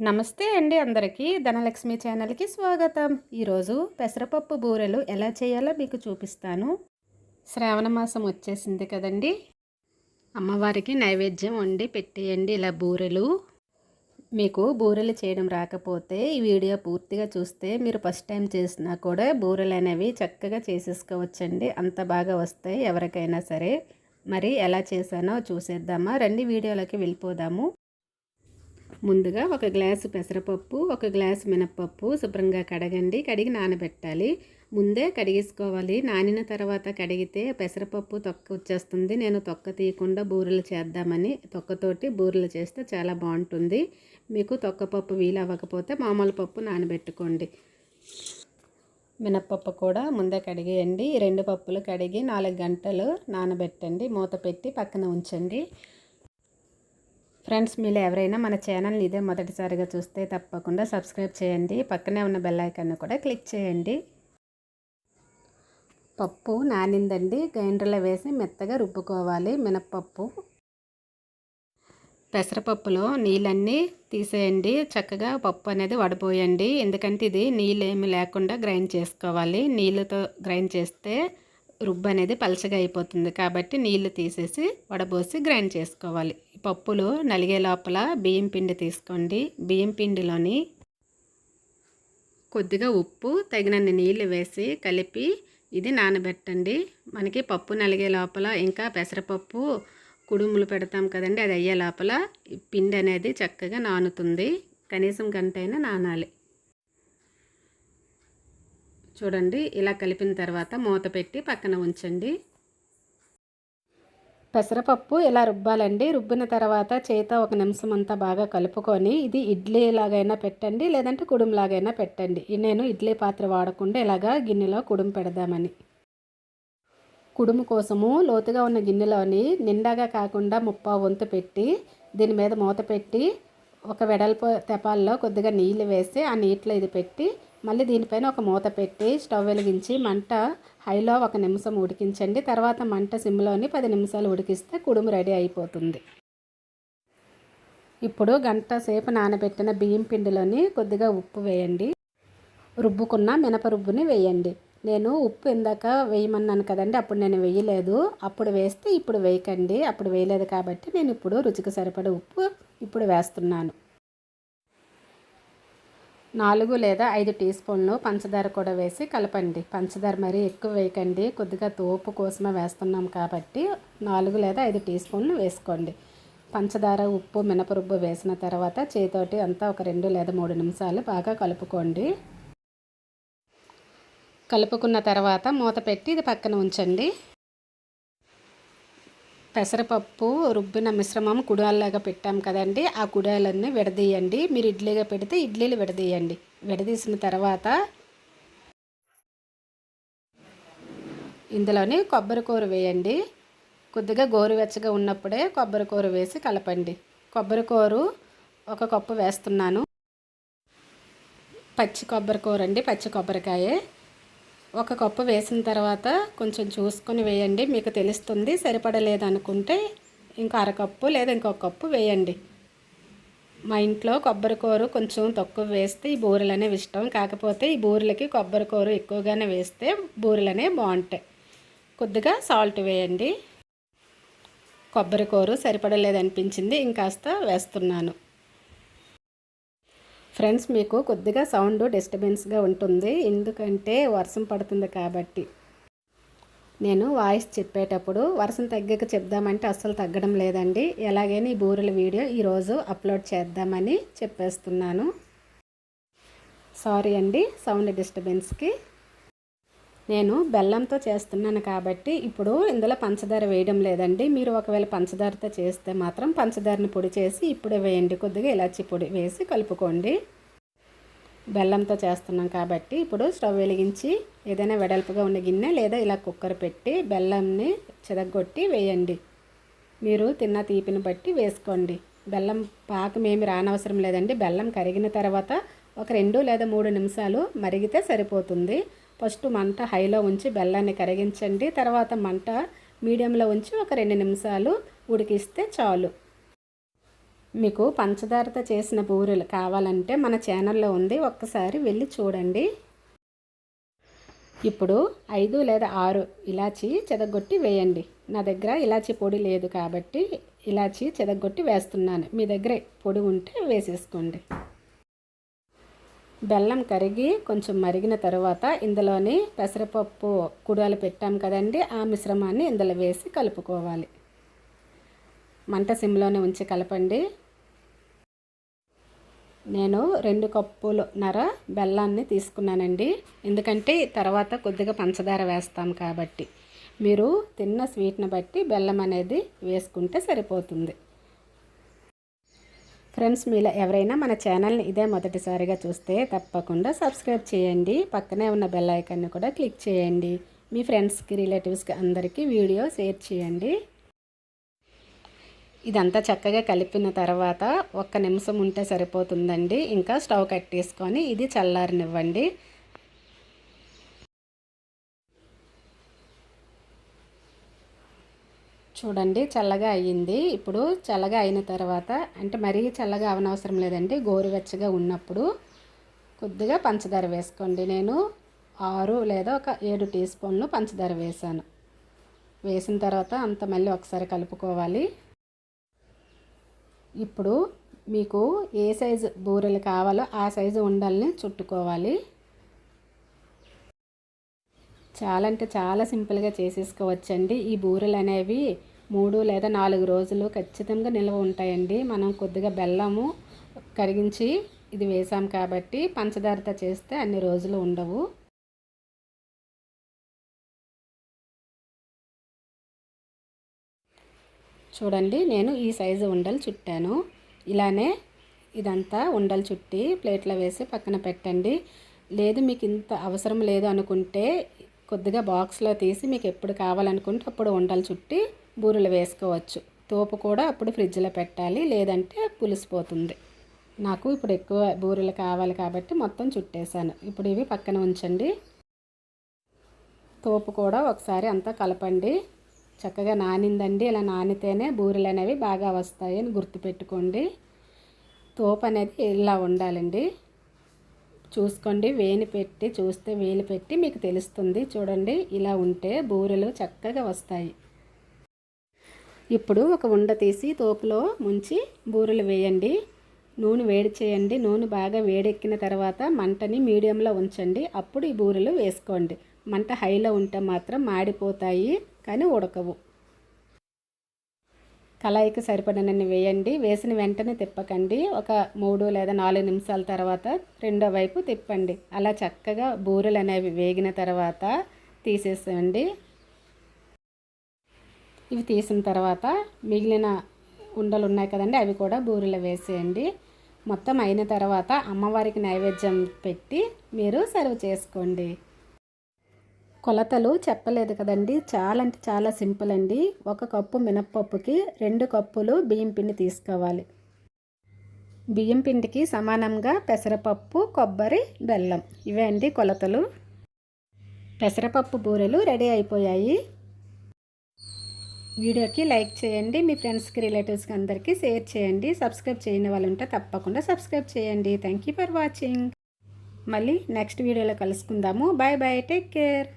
నమస్తే అండి అందరికీ. ధనలక్ష్మి ఛానల్కి స్వాగతం. ఈరోజు పెసరపప్పు బూరెలు ఎలా చేయాలో మీకు చూపిస్తాను. శ్రావణ మాసం వచ్చేసింది కదండి. అమ్మవారికి నైవేద్యం వండి పెట్టేయండి ఇలా బూరెలు. మీకు బూరెలు చేయడం రాకపోతే ఈ వీడియో పూర్తిగా చూస్తే మీరు ఫస్ట్ టైం చేసినా కూడా బూరెలు అనేవి చక్కగా చేసేసుకోవచ్చండి. అంత బాగా వస్తాయి ఎవరికైనా సరే. మరి ఎలా చేశానో చూసేద్దామా? రండి వీడియోలోకి వెళ్ళిపోదాము. ముందుగా ఒక గ్లాసు పెసరపప్పు ఒక గ్లాసు మినప్పప్పు శుభ్రంగా కడగండి. కడిగి నానబెట్టాలి. ముందే కడిగేసుకోవాలి. నానిన తర్వాత కడిగితే పెసరపప్పు తొక్క వచ్చేస్తుంది. నేను తొక్క తీయకుండా బూరెలు చేద్దామని తొక్కతోటి బూరెలు చేస్తే చాలా బాగుంటుంది. మీకు తొక్కపప్పు వీలు అవ్వకపోతే మామూలు పప్పు నానబెట్టుకోండి. మినప్పప్పు కూడా ముందే కడిగేయండి. రెండు పప్పులు కడిగి నాలుగు గంటలు నానబెట్టండి. మూత పెట్టి పక్కన ఉంచండి. ఫ్రెండ్స్ మీరు ఎవరైనా మన ఛానల్ని ఇదే మొదటిసారిగా చూస్తే తప్పకుండా సబ్స్క్రైబ్ చేయండి. పక్కనే ఉన్న బెల్ ఐకాన్ని కూడా క్లిక్ చేయండి. పప్పు నానిందండి. గ్రైండర్లో వేసి మెత్తగా రుబ్బుకోవాలి. మినప్పప్పు పెసరపప్పులో నీళ్ళన్నీ తీసేయండి. చక్కగా పప్పు అనేది వడపోయండి ఎందుకంటే ఇది నీళ్ళు ఏమి లేకుండా గ్రైండ్ చేసుకోవాలి. నీళ్ళతో గ్రైండ్ చేస్తే రుబ్బు అనేది పలచగా అయిపోతుంది కాబట్టి నీళ్ళు తీసేసి వడబోసి గ్రైండ్ చేసుకోవాలి. పప్పులు నలిగే లోపల బియ్యం పిండి తీసుకోండి. బియ్యం పిండిలోని కొద్దిగా ఉప్పు తగినన్ని నీళ్ళు వేసి కలిపి ఇది నానబెట్టండి. మనకి పప్పు నలిగే లోపల ఇంకా పెసరపప్పు కుడుములు పెడతాం కదండి అది అయ్యే లోపల పిండి అనేది చక్కగా నానుతుంది. కనీసం గంట అయినా నానాలి. చూడండి ఇలా కలిపిన తర్వాత మూత పెట్టి పక్కన ఉంచండి. పెసరపప్పు ఇలా రుబ్బాలండి? రుబ్బిన తర్వాత చేత ఒక నిమిషం అంతా బాగా కలుపుకొని ఇది ఇడ్లీ లాగైనా పెట్టండి లేదంటే కుడుంలాగైనా పెట్టండి. నేను ఇడ్లీ పాత్ర వాడకుండా ఇలాగా గిన్నెలో కుడుం పెడదామని. కుడుము కోసము లోతుగా ఉన్న గిన్నెలోని నిండాగా కాకుండా ముప్పా వంతు పెట్టి దీని మీద మూత పెట్టి ఒక వెడల్పు తెపాల్లో కొద్దిగా నీళ్ళు వేసి ఆ నీటిలో ఇది పెట్టి మళ్ళీ దీనిపైన ఒక మూత పెట్టి స్టవ్ వెలిగించి మంట హైలో ఒక నిమిషం ఉడికించండి. తర్వాత మంట సిమ్లోని పది నిమిషాలు ఉడికిస్తే కుడుము రెడీ అయిపోతుంది. ఇప్పుడు గంట సేపు నానబెట్టిన బియ్యం పిండిలోని కొద్దిగా ఉప్పు వేయండి. రుబ్బుకున్న మినప రుబ్బుని వేయండి. నేను ఉప్పు ఇందాక వేయమన్నాను కదండి అప్పుడు నేను వేయలేదు. అప్పుడు వేస్తే ఇప్పుడు వేయకండి. అప్పుడు వేయలేదు కాబట్టి నేను ఇప్పుడు రుచికి సరిపడే ఉప్పు ఇప్పుడు వేస్తున్నాను. నాలుగు లేదా ఐదు టీ స్పూన్లు పంచదార కూడా వేసి కలపండి. పంచదార మరీ ఎక్కువ వేయకండి. కొద్దిగా తోపు కోసమే వేస్తున్నాం కాబట్టి నాలుగు లేదా ఐదు టీ స్పూన్లు వేసుకోండి. పంచదార ఉప్పు మినపరుబ్బు వేసిన తర్వాత చేతోటి అంతా ఒక రెండు లేదా మూడు నిమిషాలు బాగా కలుపుకోండి. కలుపుకున్న తర్వాత మూత పెట్టి ఇది పక్కన ఉంచండి. పెసరపప్పు రుబ్బిన మిశ్రమం కుడాల్లాగా పెట్టాం కదండి. ఆ కుడాలన్నీ విడదీయండి. మీరు ఇడ్లీగా పెడితే ఇడ్లీలు విడదీయండి. విడదీసిన తర్వాత ఇందులోని కొబ్బరి కూర వేయండి. కొద్దిగా గోరువెచ్చగా ఉన్నప్పుడే కొబ్బరి కూర వేసి కలపండి. కొబ్బరి కూర ఒక కప్పు వేస్తున్నాను. పచ్చి కొబ్బరి కూర అండి. పచ్చి కొబ్బరికాయ. ఒక కప్పు వేసిన తర్వాత కొంచెం చూసుకొని వేయండి. మీకు తెలుస్తుంది సరిపడలేదనుకుంటే ఇంకో ఇంకా అరకప్పు లేదా ఇంకొక కప్పు వేయండి. మా ఇంట్లో కొబ్బరి కూర కొంచెం తక్కువ వేస్తే ఈ బూరెలు అనేవి ఇష్టం. కాకపోతే ఈ బూరెలకి కొబ్బరి కూర ఎక్కువగానే వేస్తే బూరెలు అనేవి బాగుంటాయి. కొద్దిగా సాల్ట్ వేయండి. కొబ్బరి కూర సరిపడలేదనిపించింది ఇంకాస్త వేస్తున్నాను. ఫ్రెండ్స్ మీకు కొద్దిగా సౌండ్ డిస్టర్బెన్స్గా ఉంటుంది. ఎందుకంటే వర్షం పడుతుంది కాబట్టి. నేను వాయిస్ చెప్పేటప్పుడు వర్షం తగ్గక చెప్దామంటే అస్సలు తగ్గడం లేదండి. ఎలాగైనా ఈ బూరెల వీడియో ఈరోజు అప్లోడ్ చేద్దామని చెప్పేస్తున్నాను. సారీ అండి సౌండ్ డిస్టర్బెన్స్కి. నేను బెల్లంతో చేస్తున్నాను కాబట్టి ఇప్పుడు ఇందులో పంచదార వేయడం లేదండి. మీరు ఒకవేళ పంచదారతో చేస్తే మాత్రం పంచదారని పొడి చేసి ఇప్పుడే వేయండి. కొద్దిగా ఇలాచి పొడి వేసి కలుపుకోండి. బెల్లంతో చేస్తున్నాం కాబట్టి ఇప్పుడు స్టవ్ వెలిగించి ఏదైనా వెడల్పుగా ఉన్న గిన్నె లేదా ఇలా కుక్కర్ పెట్టి బెల్లంని చెదగొట్టి వేయండి. మీరు తిన్న తీపిని బట్టి వేసుకోండి. బెల్లం పాకం ఏమి రానవసరం లేదండి. బెల్లం కరిగిన తర్వాత ఒక రెండు లేదా మూడు నిమిషాలు మరిగితే సరిపోతుంది. ఫస్ట్ మంట హైలో ఉంచి బెల్లాన్ని కరిగించండి. తర్వాత మంట మీడియంలో ఉంచి ఒక రెండు నిమిషాలు ఉడికిస్తే చాలు. మీకు పంచదారతో చేసిన బూరెలు కావాలంటే మన ఛానల్లో ఉంది. ఒక్కసారి వెళ్ళి చూడండి. ఇప్పుడు ఐదు లేదా ఆరు ఇలాచి చెదగొట్టి వేయండి. నా దగ్గర ఇలాచి పొడి లేదు కాబట్టి ఇలాచి చెదగొట్టి వేస్తున్నాను. మీ దగ్గర పొడి ఉంటే వేసేసుకోండి. బెల్లం కరిగి కొంచెం మరిగిన తర్వాత ఇందులోని పెసరపప్పు కుడాలు పెట్టాం కదండి ఆ మిశ్రమాన్ని ఇందులో వేసి కలుపుకోవాలి. మంట సిమ్లోనే ఉంచి కలపండి. నేను రెండు కప్పులు నర బెల్లాన్ని తీసుకున్నానండి. ఎందుకంటే తర్వాత కొద్దిగా పంచదార వేస్తాం కాబట్టి. మీరు తిన్న స్వీట్ని బట్టి బెల్లం అనేది వేసుకుంటే సరిపోతుంది. ఫ్రెండ్స్ మీలో ఎవరైనా మన ఛానల్ని ఇదే మొదటిసారిగా చూస్తే తప్పకుండా సబ్స్క్రైబ్ చేయండి. పక్కనే ఉన్న బెల్ ఐకాన్ని కూడా క్లిక్ చేయండి. మీ ఫ్రెండ్స్కి రిలేటివ్స్కి అందరికీ వీడియో షేర్ చేయండి. ఇదంతా చక్కగా కలిపిన తర్వాత ఒక్క నిమిషం ఉంటే సరిపోతుందండి. ఇంకా స్టవ్ కట్టేసుకొని ఇది చల్లారనివ్వండి. చూడండి చల్లగా అయ్యింది. ఇప్పుడు చల్లగా అయిన తర్వాత అంటే మరీ చల్లగా అవనవసరం లేదండి గోరువెచ్చగా ఉన్నప్పుడు కొద్దిగా పంచదార వేసుకోండి. నేను ఆరు లేదా ఒక ఏడు టీ స్పూన్లు పంచదార వేసాను వేసిన తర్వాత అంత మళ్ళీ ఒకసారి కలుపుకోవాలి. ఇప్పుడు మీకు ఏ సైజు బూరెలు కావాలో ఆ సైజు ఉండల్ని చుట్టుకోవాలి. చాలా అంటే చాలా సింపుల్గా చేసేసుకోవచ్చండి. ఈ బూరెలు అనేవి మూడు లేదా నాలుగు రోజులు ఖచ్చితంగా నిల్వ ఉంటాయండి. మనం కొద్దిగా బెల్లము కరిగించి ఇది వేసాం కాబట్టి పంచదారతో చేస్తే అన్ని రోజులు ఉండవు. చూడండి నేను ఈ సైజు ఉండలు చుట్టాను. ఇలానే ఇదంతా ఉండలు చుట్టి ప్లేట్లో వేసి పక్కన పెట్టండి. లేదు మీకు ఇంత అవసరం లేదు అనుకుంటే కొద్దిగా బాక్స్లో తీసి మీకు ఎప్పుడు కావాలనుకుంటే అప్పుడు ఉండలు చుట్టి బూరెలు వేసుకోవచ్చు. తోపు కూడా అప్పుడు ఫ్రిడ్జ్లో పెట్టాలి లేదంటే పులిసిపోతుంది నాకు ఇప్పుడు ఎక్కువ బూరెలు కావాలి కాబట్టి మొత్తం చుట్టేశాను. ఇప్పుడు ఇవి పక్కన ఉంచండి. తోపు కూడా ఒకసారి అంతా కలపండి. చక్కగా నానిందండి. ఇలా నానితేనే బూరెలు అనేవి బాగా వస్తాయని గుర్తుపెట్టుకోండి. తోపు అనేది ఇలా ఉండాలండి. చూసుకోండి వేని పెట్టి చూస్తే వేలు పెట్టి మీకు తెలుస్తుంది. చూడండి ఇలా ఉంటే బూరెలు చక్కగా వస్తాయి. ఇప్పుడు ఒక ఉండ తీసి తోపులో ముంచి బూరెలు వేయండి. నూనె వేడి చేయండి. నూనె బాగా వేడెక్కిన తర్వాత మంటని మీడియంలో ఉంచండి. అప్పుడు ఈ బూరెలు వేసుకోండి. మంట హైలో ఉంటే మాత్రం మాడిపోతాయి కానీ ఉడకవు. కళాయికి సరిపడినన్ని వేయండి. వేసిన వెంటనే తిప్పకండి. ఒక మూడు లేదా నాలుగు నిమిషాల తర్వాత రెండో వైపు తిప్పండి. అలా చక్కగా బూరెలు అనేవి వేగిన తర్వాత తీసేసేయండి. ఇవి తీసిన తర్వాత మిగిలిన ఉండలు ఉన్నాయి కదండి అవి కూడా బూరెలు వేసేయండి. మొత్తం అయిన తర్వాత అమ్మవారికి నైవేద్యం పెట్టి మీరు సర్వ్ చేసుకోండి. కొలతలు చెప్పలేదు కదండి. చాలా అంటే చాలా సింపుల్ అండి. ఒక కప్పు మినప్పప్పుకి రెండు కప్పులు బియ్యం పిండి తీసుకోవాలి. బియ్యం పిండికి సమానంగా పెసరపప్పు కొబ్బరి బెల్లం ఇవే అండి కొలతలు. పెసరపప్పు బూరెలు రెడీ అయిపోయాయి. వీడియోకి లైక్ చేయండి. మీ ఫ్రెండ్స్కి రిలేటివ్స్కి అందరికీ షేర్ చేయండి. సబ్స్క్రైబ్ చేయని వాళ్ళు ఉంటే తప్పకుండా సబ్స్క్రైబ్ చేయండి. Thank you for watching. మళ్ళీ నెక్స్ట్ వీడియోలో కలుసుకుందాము. Bye bye. Take care.